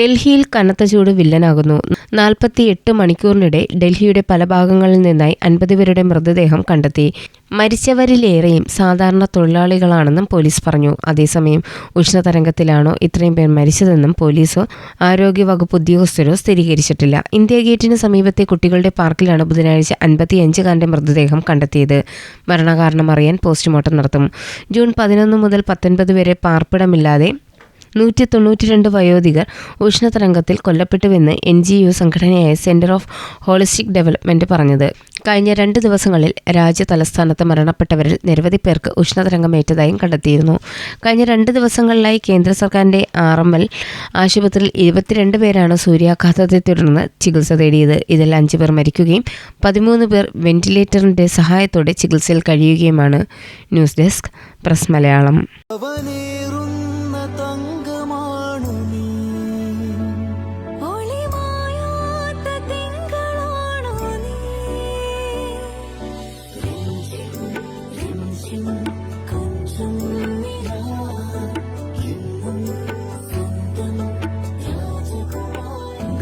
ഡൽഹിയിൽ കനത്ത ചൂട് വില്ലനാകുന്നു. നാൽപ്പത്തിയെട്ട് മണിക്കൂറിനിടെ ഡൽഹിയുടെ പല ഭാഗങ്ങളിൽ നിന്നായി അൻപത് പേരുടെ മൃതദേഹം കണ്ടെത്തി. മരിച്ചവരിലേറെയും സാധാരണ തൊഴിലാളികളാണെന്നും പോലീസ് പറഞ്ഞു. അതേസമയം ഉഷ്ണതരംഗത്തിലാണോ ഇത്രയും പേർ മരിച്ചതെന്നും പോലീസോ ആരോഗ്യവകുപ്പ് ഉദ്യോഗസ്ഥരോ സ്ഥിരീകരിച്ചിട്ടില്ല. ഇന്ത്യ ഗേറ്റിന് സമീപത്തെ കുട്ടികളുടെ പാർക്കിലാണ് ബുധനാഴ്ച അൻപത്തിയഞ്ചുകാരന്റെ മൃതദേഹം കണ്ടെത്തിയത്. മരണകാരണം അറിയാൻ പോസ്റ്റ്മോർട്ടം നടത്തും. ജൂൺ പതിനൊന്ന് മുതൽ പത്തൊൻപത് വരെ പാർപ്പിടമില്ലാതെ നൂറ്റി തൊണ്ണൂറ്റി രണ്ട് വയോധികർ ഉഷ്ണതരംഗത്തിൽ കൊല്ലപ്പെട്ടുവെന്ന് എൻ ജി യു സംഘടനയായ സെന്റർ ഓഫ് ഹോളിസ്റ്റിക് ഡെവലപ്മെന്റ് പറഞ്ഞത്. കഴിഞ്ഞ രണ്ട് ദിവസങ്ങളിൽ രാജ്യ തലസ്ഥാനത്ത് മരണപ്പെട്ടവരിൽ നിരവധി പേർക്ക് ഉഷ്ണതരംഗമേറ്റതായും കണ്ടെത്തിയിരുന്നു. കഴിഞ്ഞ രണ്ട് ദിവസങ്ങളിലായി കേന്ദ്ര സർക്കാരിന്റെ ആർ എം എൽ ആശുപത്രിയിൽ ഇരുപത്തിരണ്ട് പേരാണ് സൂര്യാഘാതത്തെ തുടർന്ന് ചികിത്സ തേടിയത്. ഇതിൽ അഞ്ച് പേർ മരിക്കുകയും പതിമൂന്ന് പേർ വെന്റിലേറ്ററിന്റെ സഹായത്തോടെ ചികിത്സയിൽ കഴിയുകയുമാണ്. News desk press Malayalam. രാജകുമാരി